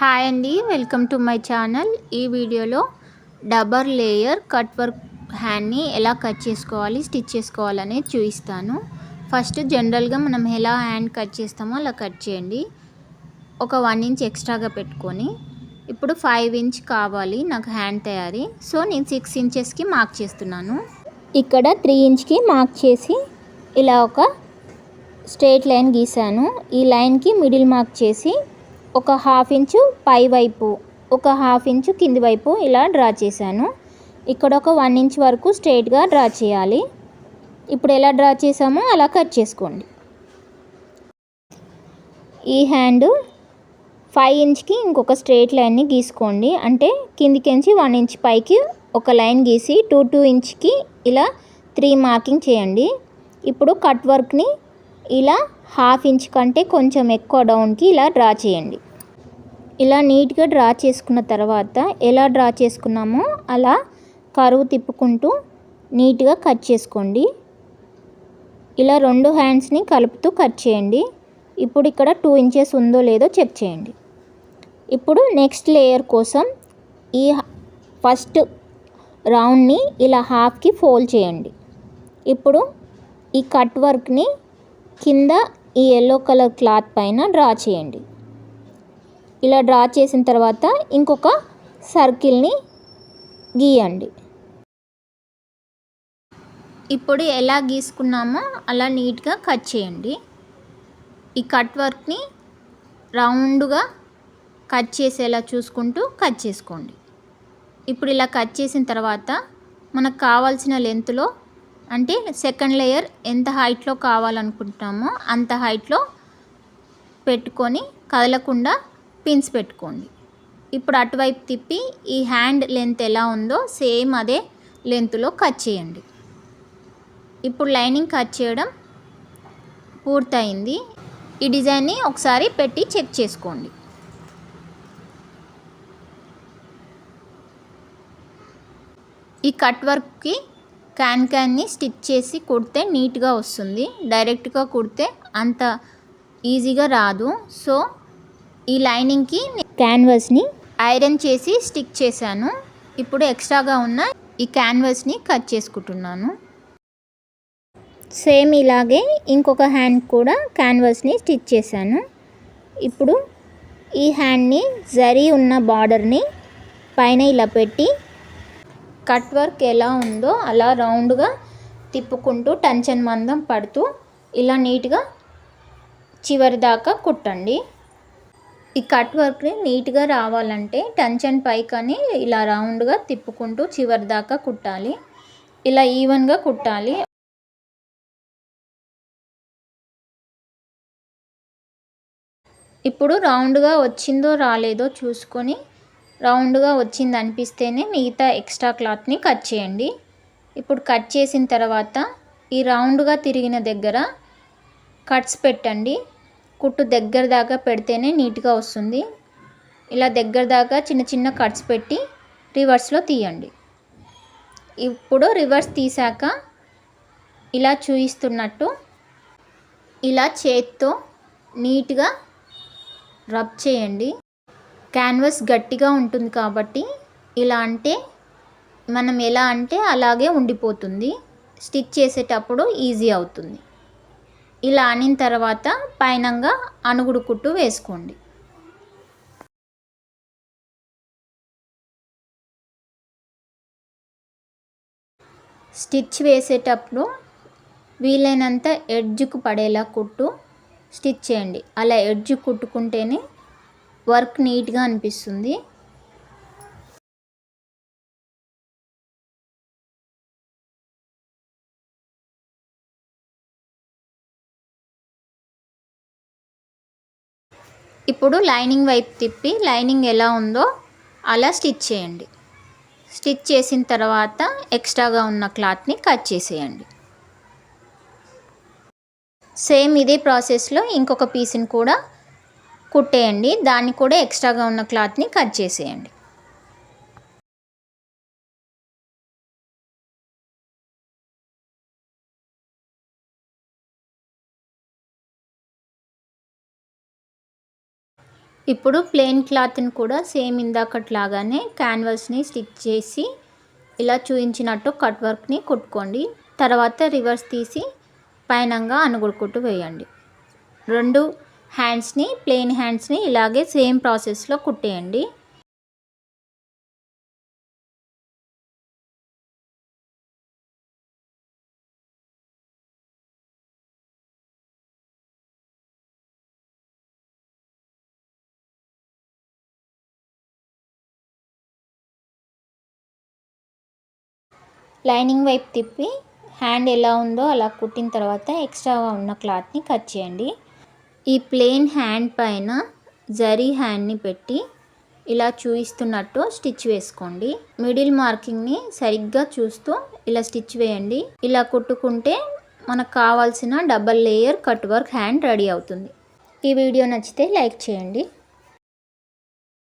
Hi అండి welcome to my channel. ఈ వీడియోలో డబర్ లేయర్ కట్ వర్క్ హ్యాండ్ని ఎలా కట్ చేసుకోవాలి స్టిచ్ చేసుకోవాలనేది చూపిస్తాను. ఫస్ట్ జనరల్గా మనం ఎలా హ్యాండ్ కట్ చేస్తామో అలా కట్ చేయండి. ఒక వన్ ఇంచ్ ఎక్స్ట్రాగా పెట్టుకొని ఇప్పుడు ఫైవ్ ఇంచ్ కావాలి నాకు హ్యాండ్ తయారీ. సో నేను సిక్స్ ఇంచెస్కి మార్క్ చేస్తున్నాను. ఇక్కడ త్రీ ఇంచ్కి మార్క్ చేసి ఇలా ఒక స్ట్రేట్ లైన్ గీసాను. ఈ లైన్కి మిడిల్ మార్క్ చేసి ఒక హాఫ్ ఇంచు పై వైపు ఒక హాఫ్ ఇంచు కింది వైపు ఇలా డ్రా చేశాను. ఇక్కడ ఒక వన్ ఇంచ్ వరకు స్ట్రైట్గా డ్రా చేయాలి. ఇప్పుడు ఎలా డ్రా చేసామో అలా కట్ చేసుకోండి. ఈ హ్యాండ్ ఫైవ్ ఇంచ్కి ఇంకొక స్ట్రేట్ లైన్ని గీసుకోండి. అంటే కిందికించి వన్ ఇంచ్ పైకి ఒక లైన్ గీసి టూ టూ ఇంచ్కి ఇలా త్రీ మార్కింగ్ చేయండి. ఇప్పుడు కట్ వర్క్ని ఇలా హాఫ్ ఇంచ్ కంటే కొంచెం ఎక్కువ డౌన్కి ఇలా డ్రా చేయండి. ఇలా నీట్గా డ్రా చేసుకున్న తర్వాత ఎలా డ్రా చేసుకున్నామో అలా కరువు తిప్పుకుంటూ నీట్గా కట్ చేసుకోండి. ఇలా రెండు హ్యాండ్స్ని కలుపుతూ కట్ చేయండి. ఇప్పుడు ఇక్కడ టూ ఇంచెస్ ఉందో లేదో చెక్ చేయండి. ఇప్పుడు నెక్స్ట్ లేయర్ కోసం ఈ ఫస్ట్ రౌండ్ని ఇలా హాఫ్కి ఫోల్డ్ చేయండి. ఇప్పుడు ఈ కట్ వర్క్ని కింద ఈ ఎల్లో కలర్ క్లాత్ పైన డ్రా చేయండి. ఇలా డ్రా చేసిన తర్వాత ఇంకొక సర్కిల్ని గీయండి. ఇప్పుడు ఎలా గీసుకున్నామో అలా నీట్గా కట్ చేయండి. ఈ కట్ వర్క్ని రౌండ్గా కట్ చేసేలా చూసుకుంటూ కట్ చేసుకోండి. ఇప్పుడు ఇలా కట్ చేసిన తర్వాత మనకు కావాల్సిన లెంత్లో అంటే సెకండ్ లేయర్ ఎంత హైట్లో కావాలనుకుంటున్నామో అంత హైట్లో పెట్టుకొని కదలకుండా పిన్స్ పెట్టుకోండి. ఇప్పుడు అటువైపు తిప్పి ఈ హ్యాండ్ లెంత్ ఎలా ఉందో సేమ్ అదే లెంత్లో కట్ చేయండి. ఇప్పుడు లైనింగ్ కట్ చేయడం పూర్తయింది. ఈ డిజైన్ని ఒకసారి పెట్టి చెక్ చేసుకోండి. ఈ కట్ వర్క్కి క్యాన్ క్యాన్ని స్టిచ్ చేసి కుడితే నీట్గా వస్తుంది. డైరెక్ట్గా కుడితే అంత ఈజీగా రాదు. సో ఈ లైనింగ్కి క్యాన్వాస్ని ఐరన్ చేసి స్టిక్ చేశాను. ఇప్పుడు ఎక్స్ట్రాగా ఉన్న ఈ క్యాన్వాస్ని కట్ చేసుకుంటున్నాను. సేమ్ ఇలాగే ఇంకొక హ్యాండ్ కూడా క్యాన్వాస్ని స్టిచ్ చేశాను. ఇప్పుడు ఈ హ్యాండ్ని జరీ ఉన్న బార్డర్ని పైన ఇలా పెట్టి కట్ వర్క్ ఎలా ఉందో అలా రౌండ్గా తిప్పుకుంటూ టెన్షన్ మందం పడుతూ ఇలా నీట్గా చివరి దాకా కుట్టండి. ఈ కట్ వర్క్ని నీట్గా రావాలంటే టెన్షన్ పైకని ఇలా రౌండ్గా తిప్పుకుంటూ చివరి దాకా కుట్టాలి. ఇలా ఈవెన్గా కుట్టాలి. ఇప్పుడు రౌండ్గా వచ్చిందో రాలేదో చూసుకొని రౌండ్గా వచ్చింది అనిపిస్తేనే మిగతా ఎక్స్ట్రా క్లాత్ని కట్ చేయండి. ఇప్పుడు కట్ చేసిన తర్వాత ఈ రౌండ్గా తిరిగిన దగ్గర కట్స్ పెట్టండి. కుట్టు దగ్గర దాకా పెడితేనే నీట్గా వస్తుంది. ఇలా దగ్గర దాకా చిన్న చిన్న కట్స్ పెట్టి రివర్స్లో తీయండి. ఇప్పుడు రివర్స్ తీసాక ఇలా చూయిస్తున్నట్టు ఇలా చేత్తో నీట్గా రబ్ చేయండి. క్యాన్వాస్ గట్టిగా ఉంటుంది కాబట్టి ఇలా అంటే మనం ఎలా అంటే అలాగే ఉండిపోతుంది. స్టిచ్ చేసేటప్పుడు ఈజీ అవుతుంది. ఇలా అనిన తర్వాత పైనంగా అనుగుడు కుట్టు వేసుకోండి. స్టిచ్ వేసేటప్పుడు వీలైనంత ఎడ్జ్కు పడేలా కుట్టు స్టిచ్ చేయండి. అలా ఎడ్జ్ కుట్టుకుంటేనే వర్క్ నీట్గా అనిపిస్తుంది. ఇప్పుడు లైనింగ్ వైపు తిప్పి లైనింగ్ ఎలా ఉందో అలా స్టిచ్ చేయండి. స్టిచ్ చేసిన తర్వాత ఎక్స్ట్రాగా ఉన్న క్లాత్ని కట్ చేసేయండి. సేమ్ ఇదే ప్రాసెస్లో ఇంకొక పీస్ని కూడా కుట్టేయండి. దాన్ని కూడా ఎక్స్ట్రాగా ఉన్న క్లాత్ని కట్ చేసేయండి. ఇప్పుడు ప్లెయిన్ క్లాత్ని కూడా సేమ్ ఇందాకట్లాగానే క్యాన్వాస్ని స్టిచ్ చేసి ఇలా చూపించినట్టు కట్ వర్క్ని కుట్టుకోండి. తర్వాత రివర్స్ తీసి పైనంగా అనుగుడుకుంటూ వేయండి. రెండు హ్యాండ్స్ని ప్లెయిన్ హ్యాండ్స్ని ఇలాగే సేమ్ ప్రాసెస్లో కుట్టేయండి. లైనింగ్ వైపు తిప్పి హ్యాండ్ ఎలా ఉందో అలా కుట్టిన తర్వాత ఎక్స్ట్రాగా ఉన్న క్లాత్ని కట్ చేయండి. ఈ ప్లెయిన్ హ్యాండ్ పైన జరీ హ్యాండ్ని పెట్టి ఇలా చూపిస్తున్నట్టు స్టిచ్ వేసుకోండి. మిడిల్ మార్కింగ్ని సరిగ్గా చూస్తూ ఇలా స్టిచ్ వేయండి. ఇలా కుట్టుకుంటే మనకు కావాల్సిన double layer cut work hand ready అవుతుంది. ఈ వీడియో నచ్చితే లైక్ చేయండి.